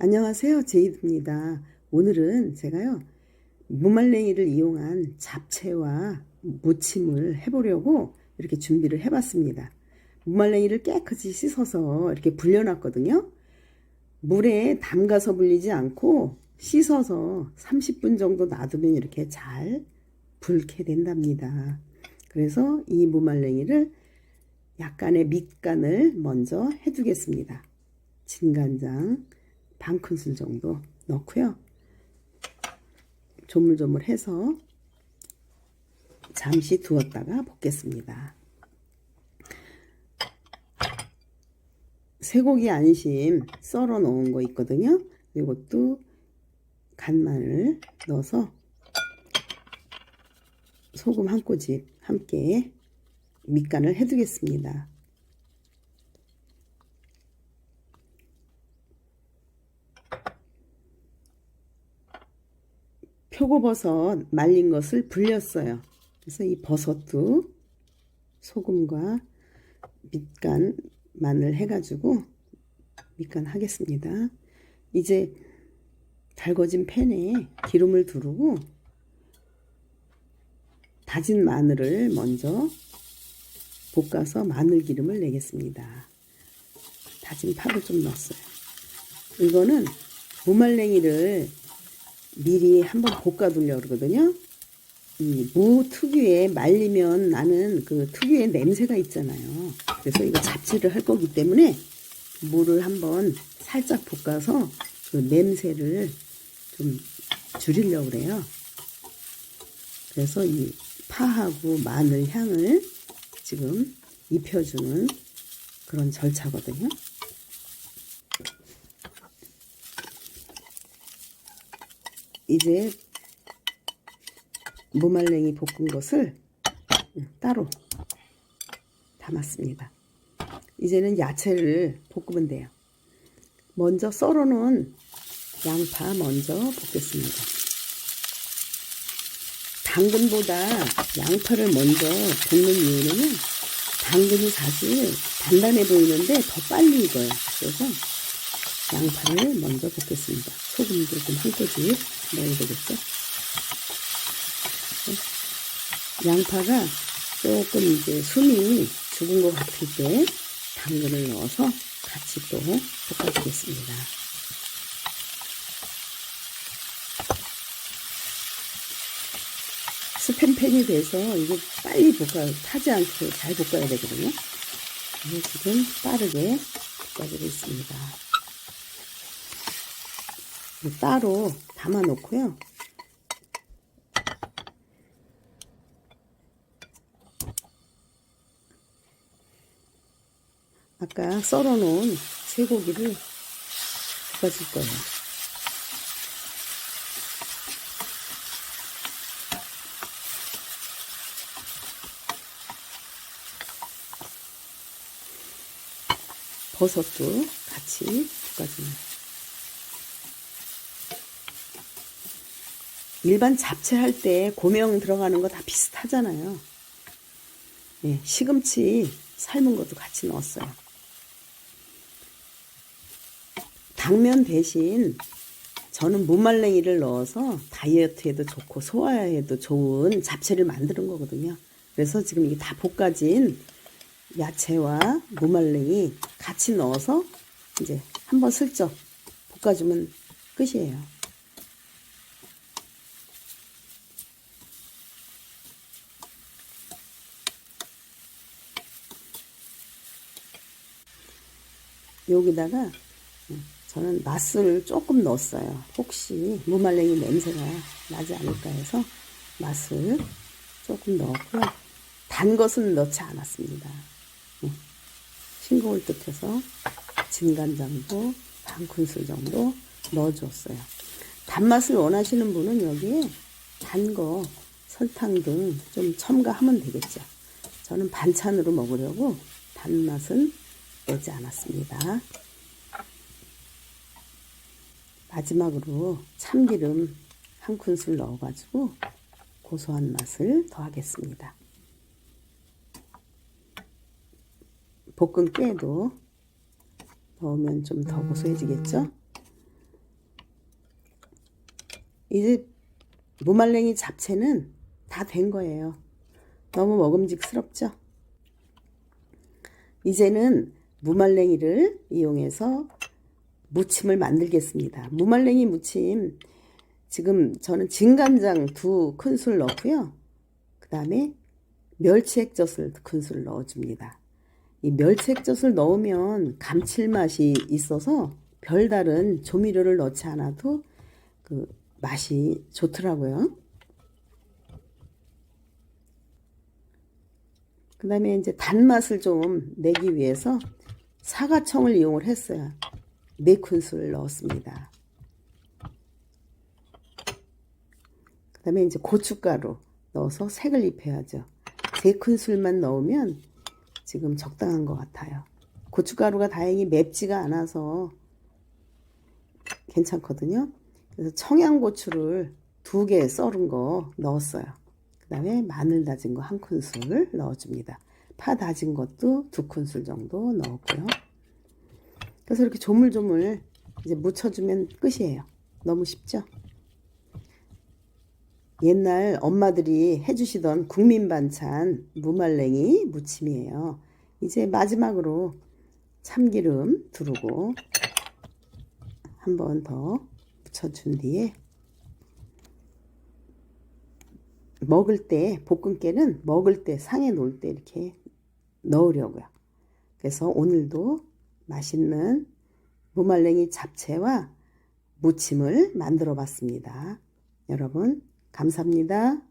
안녕하세요. 제이드입니다. 오늘은 제가요, 무말랭이를 이용한 잡채와 무침을 해보려고 이렇게 준비를 해봤습니다. 무말랭이를 깨끗이 씻어서 이렇게 불려놨거든요. 물에 담가서 불리지 않고 씻어서 30분 정도 놔두면 이렇게 잘 불게 된답니다. 그래서 이 무말랭이를 약간의 밑간을 먼저 해두겠습니다. 진간장, 반 큰술 정도 넣고요. 조물조물 해서 잠시 두었다가 볶겠습니다. 쇠고기 안심 썰어 놓은 거 있거든요. 이것도 간마늘 넣어서 소금 한 꼬집 함께 밑간을 해두겠습니다. 표고버섯 말린 것을 불렸어요. 그래서 이 버섯도 소금과 밑간 마늘 해가지고 밑간 하겠습니다. 이제 달궈진 팬에 기름을 두르고 다진 마늘을 먼저 볶아서 마늘 기름을 내겠습니다. 다진 파도 좀 넣었어요. 이거는 무말랭이를 미리 한번 볶아두려 그러거든요. 이 무 특유의 말리면 나는 그 특유의 냄새가 있잖아요. 그래서 이거 잡채를 할 거기 때문에 무를 한번 살짝 볶아서 그 냄새를 좀 줄이려고 그래요. 그래서 이 파하고 마늘 향을 지금 입혀주는 그런 절차거든요. 이제 무말랭이 볶은 것을 따로 담았습니다. 이제는 야채를 볶으면 돼요. 먼저 썰어놓은 양파 먼저 볶겠습니다. 당근보다 양파를 먼저 볶는 이유는 당근이 사실 단단해 보이는데 더 빨리 익어요. 그래서 양파를 먼저 볶겠습니다. 소금도 좀한 꼬집 넣어야 되겠죠. 양파가 조금 이제 숨이 죽은 것 같을 때 당근을 넣어서 같이 또 볶아주겠습니다. 스팸팬이 돼서 이게 빨리 볶아 타지 않고 잘 볶아야 되거든요. 지금 빠르게 볶아주고 있습니다. 따로 담아 놓고요. 아까 썰어 놓은 쇠고기를 볶아줄 거예요. 버섯도 같이 볶아줍니다. 일반 잡채 할 때 고명 들어가는 거 다 비슷하잖아요. 네, 시금치 삶은 것도 같이 넣었어요. 당면 대신 저는 무말랭이를 넣어서 다이어트에도 좋고 소화에도 좋은 잡채를 만드는 거거든요. 그래서 지금 이게 다 볶아진 야채와 무말랭이 같이 넣어서 이제 한번 슬쩍 볶아주면 끝이에요. 여기다가 저는 맛을 조금 넣었어요. 혹시 무말랭이 냄새가 나지 않을까 해서 맛을 조금 넣었고요. 단 것은 넣지 않았습니다. 싱거울 듯 해서 진간장도 반 큰술 정도 넣어줬어요. 단맛을 원하시는 분은 여기에 단 거, 설탕 등 좀 첨가하면 되겠죠. 저는 반찬으로 먹으려고 단맛은 내지 않았습니다. 마지막으로 참기름 한 큰술 넣어가지고 고소한 맛을 더하겠습니다. 볶은 깨도 넣으면 좀 더 고소해지겠죠? 이제 무말랭이 잡채는 다 된 거예요. 너무 먹음직스럽죠? 이제는 무말랭이를 이용해서 무침을 만들겠습니다. 무말랭이 무침 지금 저는 진간장 두 큰술 넣고요. 그 다음에 멸치 액젓을 큰술 넣어줍니다. 이 멸치 액젓을 넣으면 감칠맛이 있어서 별다른 조미료를 넣지 않아도 그 맛이 좋더라고요. 그 다음에 이제 단맛을 좀 내기 위해서 사과청을 이용을 했어요. 네 큰술 넣었습니다. 그 다음에 이제 고춧가루 넣어서 색을 입혀야죠. 세 큰술만 넣으면 지금 적당한 것 같아요. 고춧가루가 다행히 맵지가 않아서 괜찮거든요. 그래서 청양고추를 두 개 썰은 거 넣었어요. 그 다음에 마늘 다진 거 한 큰술 넣어줍니다. 파 다진 것도 두 큰술 정도 넣었고요. 그래서 이렇게 조물조물 이제 묻혀주면 끝이에요. 너무 쉽죠? 옛날 엄마들이 해주시던 국민 반찬 무말랭이 무침이에요. 이제 마지막으로 참기름 두르고 한 번 더 묻혀준 뒤에 먹을 때 볶음깨는 먹을 때 상에 놓을 때 이렇게 넣으려고요. 그래서 오늘도 맛있는 무말랭이 잡채와 무침을 만들어 봤습니다. 여러분 감사합니다.